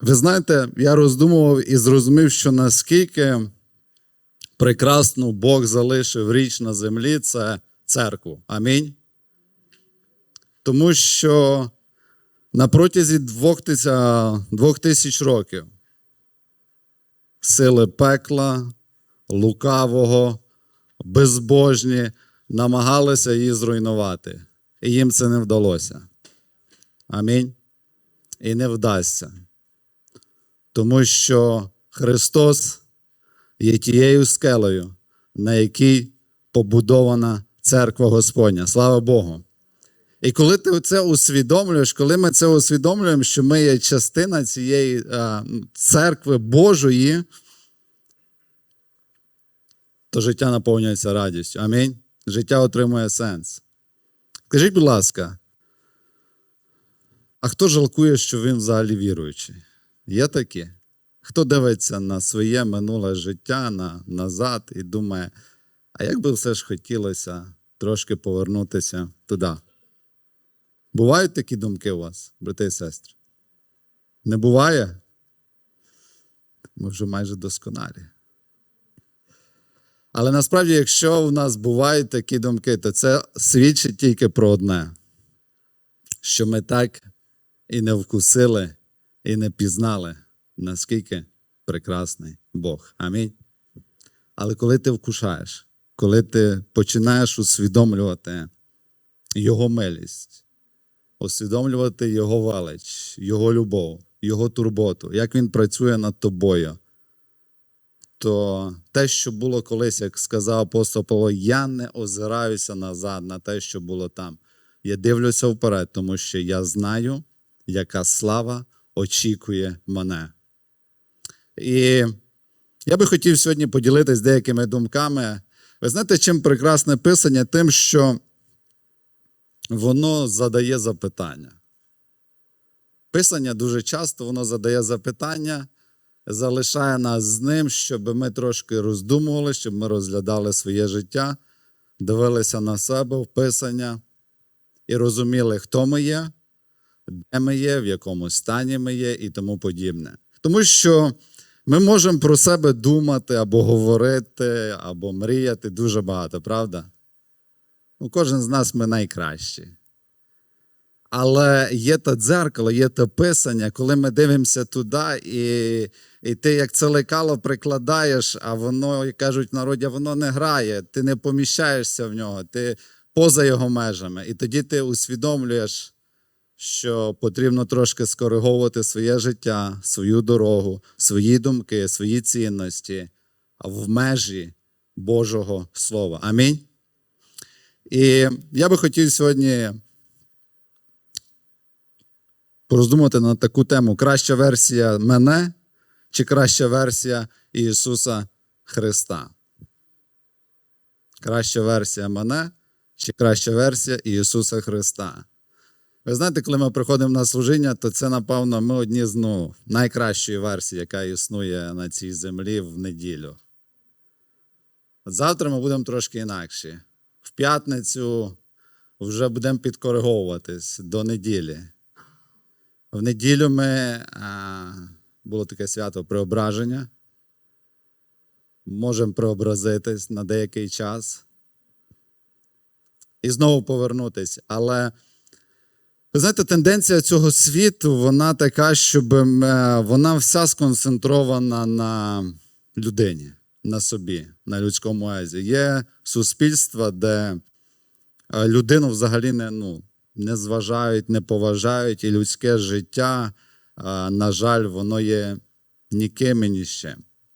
Ви знаєте, я роздумував і зрозумів, що наскільки прекрасну Бог залишив річ на землі це церкву. Амінь. Тому що на протязі двох тися- двох тисяч років сили пекла, лукавого, безбожні намагалися її зруйнувати. І їм це не вдалося. Амінь. І не вдасться. Тому що Христос є тією скелею, на якій побудована церква Господня. Слава Богу. І коли ти це усвідомлюєш, коли ми це усвідомлюємо, що ми є частина цієї а, церкви Божої, то життя наповнюється радістю. Амінь. Життя отримує сенс. Скажіть, будь ласка, а хто жалкує, що він взагалі віруючий? Є такі? Хто дивиться на своє минуле життя на, назад і думає, а як би все ж хотілося трошки повернутися туди? Бувають такі думки у вас, брати і сестри? Не буває? Ми вже майже досконалі. Але насправді, якщо в нас бувають такі думки, то це свідчить тільки про одне: що ми так і не вкусили, і не пізнали, наскільки прекрасний Бог. Амінь. Але коли ти вкушаєш, коли ти починаєш усвідомлювати Його милість, усвідомлювати Його велич, Його любов, Його турботу, як Він працює над тобою, то те, що було колись, як сказав апостол Павло, я не озираюся назад на те, що було там. Я дивлюся вперед, тому що я знаю, яка слава очікує мене. І я би хотів сьогодні поділитися деякими думками. Ви знаєте, чим прекрасне писання? Тим, що воно задає запитання. Писання дуже часто воно задає запитання, залишає нас з ним, щоб ми трошки роздумували, щоб ми розглядали своє життя, дивилися на себе в Писання і розуміли, хто ми є, де ми є, в якому стані ми є і тому подібне. Тому що ми можемо про себе думати або говорити, або мріяти дуже багато, правда? Ну, кожен з нас ми найкращі. Але є те дзеркало, є те писання, коли ми дивимося туди, і і ти як це лекало прикладаєш, а воно, як кажуть в народі, воно не грає, ти не поміщаєшся в нього, ти поза його межами. І тоді ти усвідомлюєш, що потрібно трошки скориговувати своє життя, свою дорогу, свої думки, свої цінності в межі Божого Слова. Амінь. І я би хотів сьогодні пороздумати на таку тему: краща версія мене чи краща версія Ісуса Христа? Краща версія мене чи краща версія Ісуса Христа? Ви знаєте, коли ми приходимо на служіння, то це, напевно, ми одні з ну, найкращої версії, яка існує на цій землі в неділю. Завтра ми будемо трошки інакші. В п'ятницю вже будемо підкориговуватись до неділі. В неділю ми а, було таке свято преображення. Можемо преобразитись на деякий час і знову повернутися. Але ви знаєте, тенденція цього світу, вона така, щоб е, вона вся сконцентрована на людині, на собі, на людському езі. Є суспільства, де е, людину взагалі не, ну, не зважають, не поважають, і людське життя, е, на жаль, воно є ніким і ні.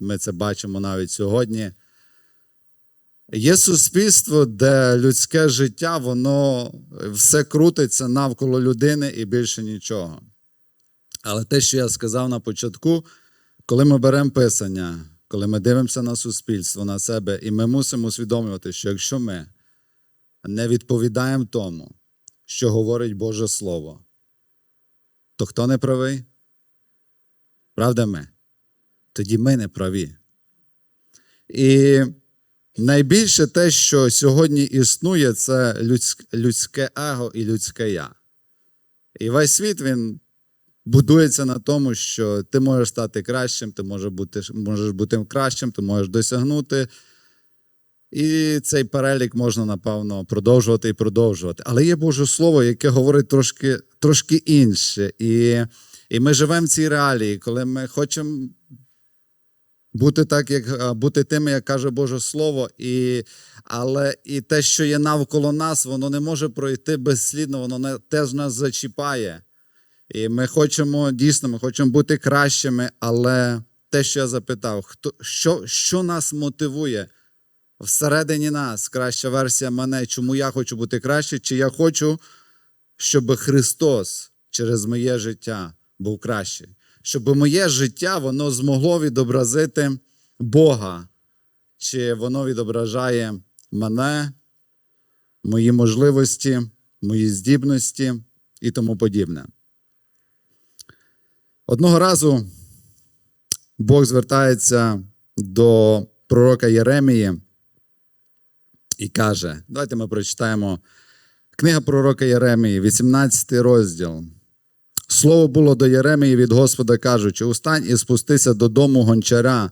Ми це бачимо навіть сьогодні. Є суспільство, де людське життя, воно все крутиться навколо людини і більше нічого. Але те, що я сказав на початку, коли ми беремо писання, коли ми дивимося на суспільство, на себе, і ми мусимо усвідомлювати, що якщо ми не відповідаємо тому, що говорить Боже Слово, то хто не правий? Правда ми? Тоді ми не праві. І найбільше те, що сьогодні існує, це людське его і людське я. І весь світ він будується на тому, що ти можеш стати кращим, ти можеш бути, можеш бути кращим, ти можеш досягнути. І цей перелік можна, напевно, продовжувати і продовжувати. Але є Боже Слово, яке говорить трошки, трошки інше. І, і ми живемо в цій реалії, коли ми хочемо бути так, як бути тими, як каже Боже Слово, і, але і те, що є навколо нас, воно не може пройти безслідно, воно не, теж нас зачіпає. І ми хочемо дійсно, ми хочемо бути кращими, але те, що я запитав, хто, що, що нас мотивує всередині нас, краща версія мене, чому я хочу бути краще, чи я хочу, щоб Христос через моє життя був кращий, щоб моє життя воно змогло відобразити Бога, чи воно відображає мене, мої можливості, мої здібності і тому подібне. Одного разу Бог звертається до пророка Єремії і каже: давайте ми прочитаємо книга пророка Єремії, 18 розділ. Слово було до Єремії від Господа, кажучи: Устань і спустися додому гончаря,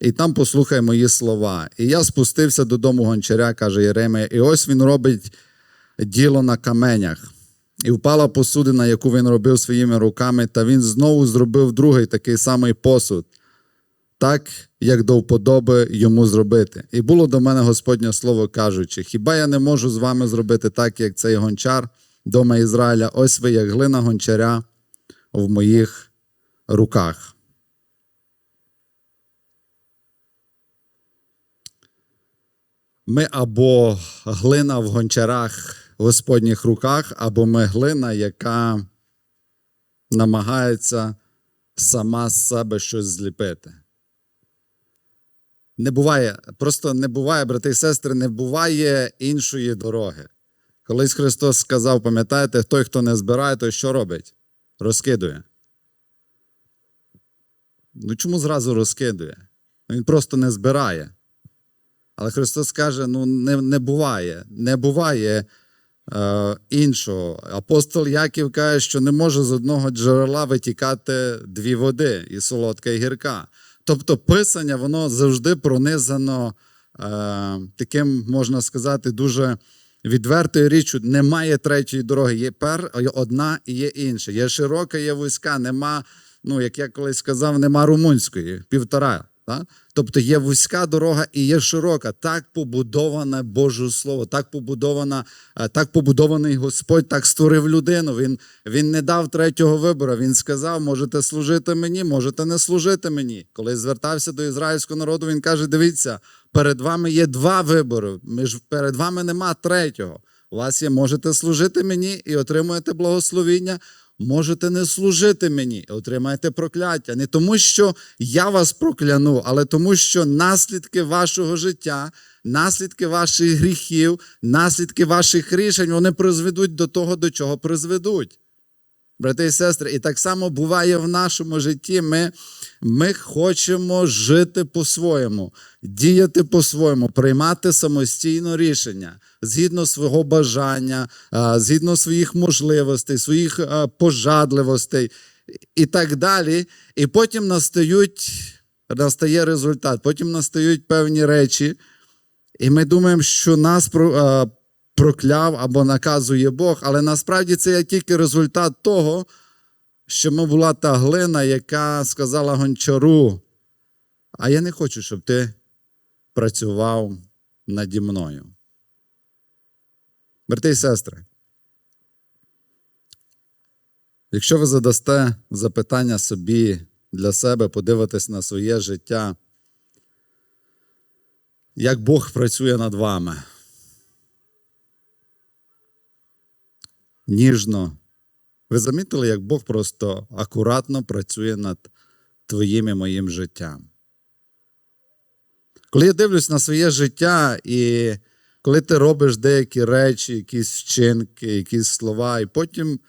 і там послухай мої слова. І я спустився додому гончаря, каже Єремія, і ось він робить діло на каменях. І впала посудина, яку він робив своїми руками, та він знову зробив другий такий самий посуд, так, як до вподоби йому зробити. І було до мене Господнє слово, кажучи: хіба я не можу з вами зробити так, як цей гончар дома Ізраїля? Ось ви, як глина гончаря в моїх руках. Ми або глина в гончарах в Господніх руках, або ми глина, яка намагається сама з себе щось зліпити. Не буває, просто не буває, брати і сестри, не буває іншої дороги. Колись Христос сказав, пам'ятаєте, той, хто не збирає, той що робить? Розкидує. Ну чому зразу розкидує? Він просто не збирає. Але Христос каже: ну, не не буває, не буває е, іншого. Апостол Яків каже, що не може з одного джерела витікати дві води, і солодка, і гірка. Тобто Писання, воно завжди пронизано е, таким, можна сказати, дуже відвертою річчю. Немає третьої дороги. Є пер, одна і є інша. Є широка, є вузька, нема, ну, як я колись сказав, нема румунської, півтора. Так? Тобто є вузька дорога і є широка. Так побудоване Боже Слово, так побудована, так побудований Господь, так створив людину. Він він не дав третього вибору. Він сказав: можете служити мені, можете не служити мені. Коли звертався до ізраїльського народу, він каже: Дивіться, перед вами є два вибори. Між перед вами нема третього. У вас є можете служити мені і отримуєте благословіння можете не служити мені, отримаєте прокляття. Не тому, що я вас прокляну, але тому, що наслідки вашого життя, наслідки ваших гріхів, наслідки ваших рішень вони призведуть до того, до чого призведуть. Брати і сестри, і так само буває в нашому житті. Ми ми хочемо жити по-своєму, діяти по-своєму, приймати самостійно рішення згідно свого бажання, згідно своїх можливостей, своїх пожадливостей і так далі. І потім настають, настає результат, потім настають певні речі, і ми думаємо, що нас прокляв або наказує Бог, але насправді це є тільки результат того, що ми була та глина, яка сказала гончару, а я не хочу, щоб ти працював наді мною. Брати і сестри, якщо ви задасте запитання собі для себе, подивитесь на своє життя, як Бог працює над вами, ніжно. Ви замітили, як Бог просто акуратно працює над твоїм і моїм життям. Коли я дивлюсь на своє життя, і коли ти робиш деякі речі, якісь вчинки, якісь слова, і потім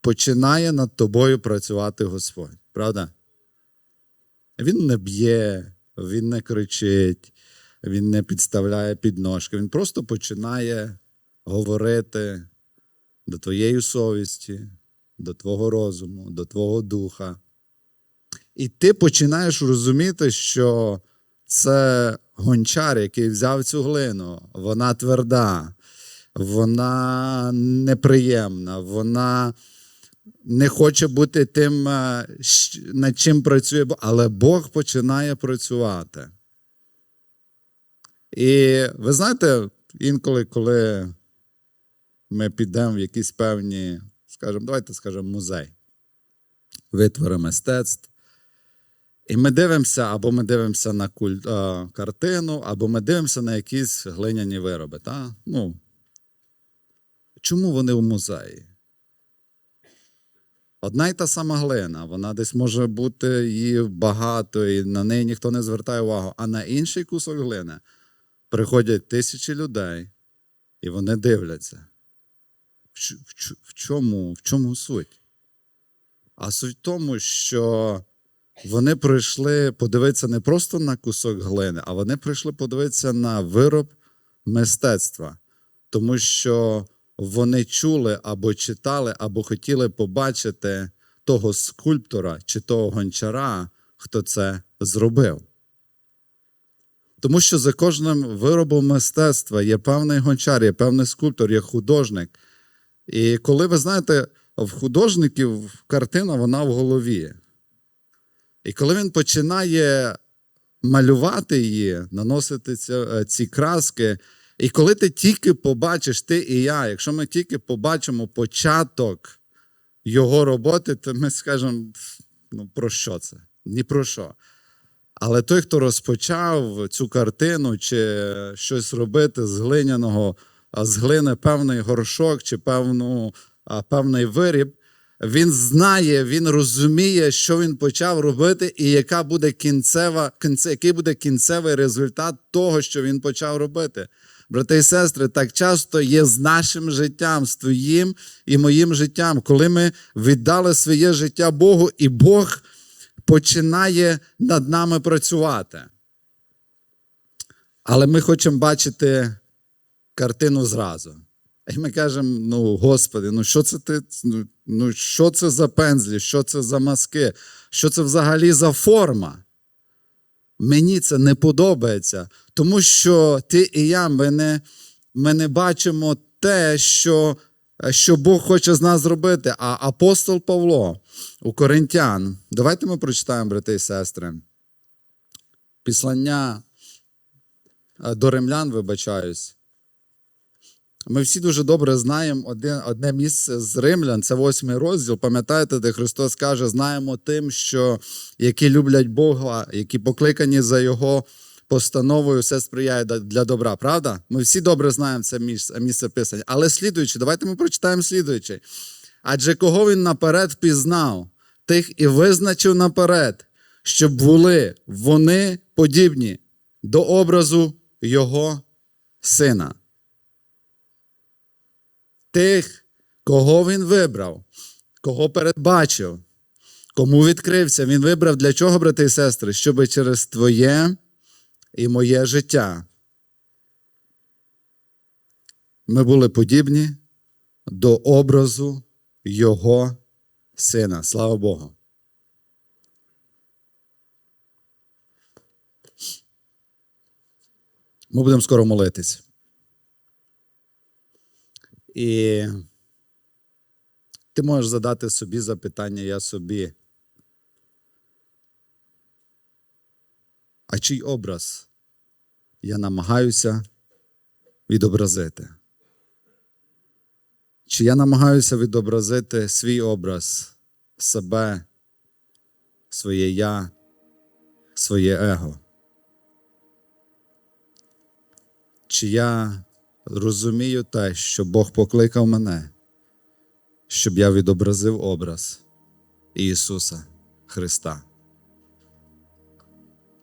починає над тобою працювати Господь, правда? Він не б'є, він не кричить, він не підставляє підножки, він просто починає говорити до твоєї совісті, до твого розуму, до твого духа. І ти починаєш розуміти, що це гончар, який взяв цю глину, вона тверда, вона неприємна, вона не хоче бути тим, е, над чим працює, але Бог починає працювати. І ви знаєте, інколи, коли ми підемо в якісь певні, скажімо, давайте скажемо, музей, витвори мистецтв. І ми дивимося, або ми дивимося на куль... а, картину, або ми дивимося на якісь глиняні вироби. Та? Ну, чому вони в музеї? Одна й та сама глина, вона десь може бути її багато, і на неї ніхто не звертає увагу. А на інший кусок глини приходять тисячі людей, і вони дивляться. В, в, чому, в чому суть? А суть в тому, що вони прийшли подивитися не просто на кусок глини, а вони прийшли подивитися на вироб мистецтва, тому що вони чули або читали, або хотіли побачити того скульптора чи того гончара, хто це зробив. Тому що за кожним виробом мистецтва є певний гончар, є певний скульптор, є художник. І коли ви знаєте, в художників картина вона в голові. І коли він починає малювати її, наносити ці, е, ці краски, і коли ти тільки побачиш, ти і я, якщо ми тільки побачимо початок його роботи, то ми скажемо, ну про що це? Ні про що. Але той, хто розпочав цю картину чи щось робити з глиняного, з глини певний горшок чи певну, певний виріб, він знає, він розуміє, що він почав робити, і яка буде кінцева, кінце, який буде кінцевий результат того, що він почав робити. Брати і сестри, так часто є з нашим життям, з твоїм і моїм життям, коли ми віддали своє життя Богу, і Бог починає над нами працювати. Але ми хочемо бачити картину зразу. І ми кажемо: ну, Господи, ну що це ти? Ну, ну що це за пензлі, що це за маски, що це взагалі за форма? Мені це не подобається, тому що ти і я ми не, ми не бачимо те, що, що Бог хоче з нас зробити. А апостол Павло у Коринтян, давайте ми прочитаємо, брати і сестри. Післання е, до римлян, вибачаюсь. Ми всі дуже добре знаємо одне, одне місце з римлян, це восьмий розділ. Пам'ятаєте, де Христос каже: знаємо тим, що які люблять Бога, які покликані за Його постановою, все сприяє для добра. Правда? Ми всі добре знаємо це місце, місце писання. Але слідуючи, давайте ми прочитаємо слідуючи. Адже кого він наперед впізнав, тих і визначив наперед, щоб були вони подібні до образу Його сина тих, кого він вибрав, кого передбачив, кому відкрився. Він вибрав для чого, брати і сестри, щоб через твоє і моє життя ми були подібні до образу Його сина. Слава Богу. Ми будемо скоро молитись. І ти можеш задати собі запитання, я собі. А чий образ я намагаюся відобразити? Чи я намагаюся відобразити свій образ, себе, своє я, своє его? Чи я розумію те, що Бог покликав мене, щоб я відобразив образ Ісуса Христа.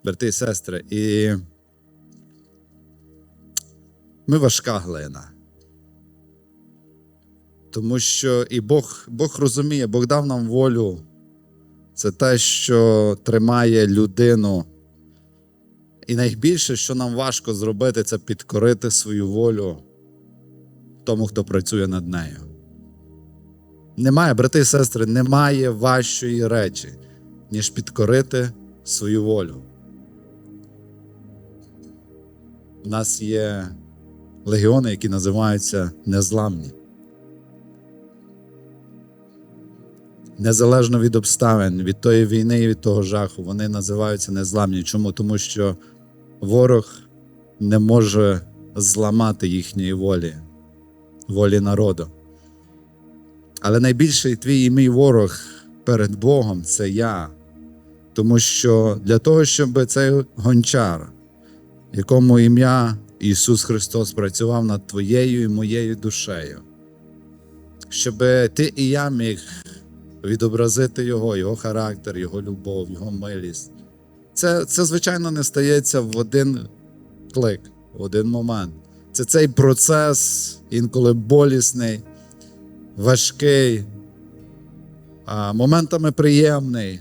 Брати і сестри, і ми важка глина. Тому що і Бог, Бог розуміє, Бог дав нам волю. Це те, що тримає людину. І найбільше, що нам важко зробити, це підкорити свою волю тому, хто працює над нею. Немає, брати і сестри, немає важчої речі, ніж підкорити свою волю. У нас є легіони, які називаються незламні. Незалежно від обставин, від тої війни і від того жаху, вони називаються незламні. Чому? Тому що ворог не може зламати їхньої волі, волі народу. Але найбільший твій і мій ворог перед Богом це я. Тому що для того, щоб цей гончар, якому ім'я Ісус Христос працював над твоєю і моєю душею, щоб ти і я міг відобразити Його, Його характер, Його любов, Його милість. Це, це звичайно, не стається в один клик, в один момент. Це цей процес інколи болісний, важкий, а моментами приємний,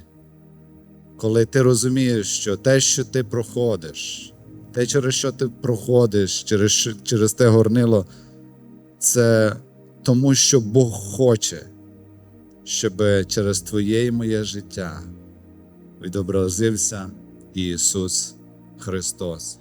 коли ти розумієш, що те, що ти проходиш, те, через що ти проходиш, через, через те горнило, це тому, що Бог хоче, щоб через твоє і моє життя відобразився Ісус Христос.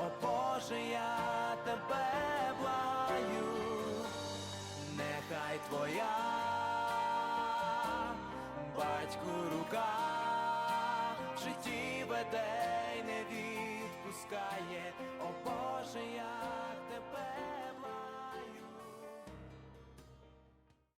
О Боже, я тебе благаю, нехай твоя батьку рука житті веде й не відпускає, о Боже, тебе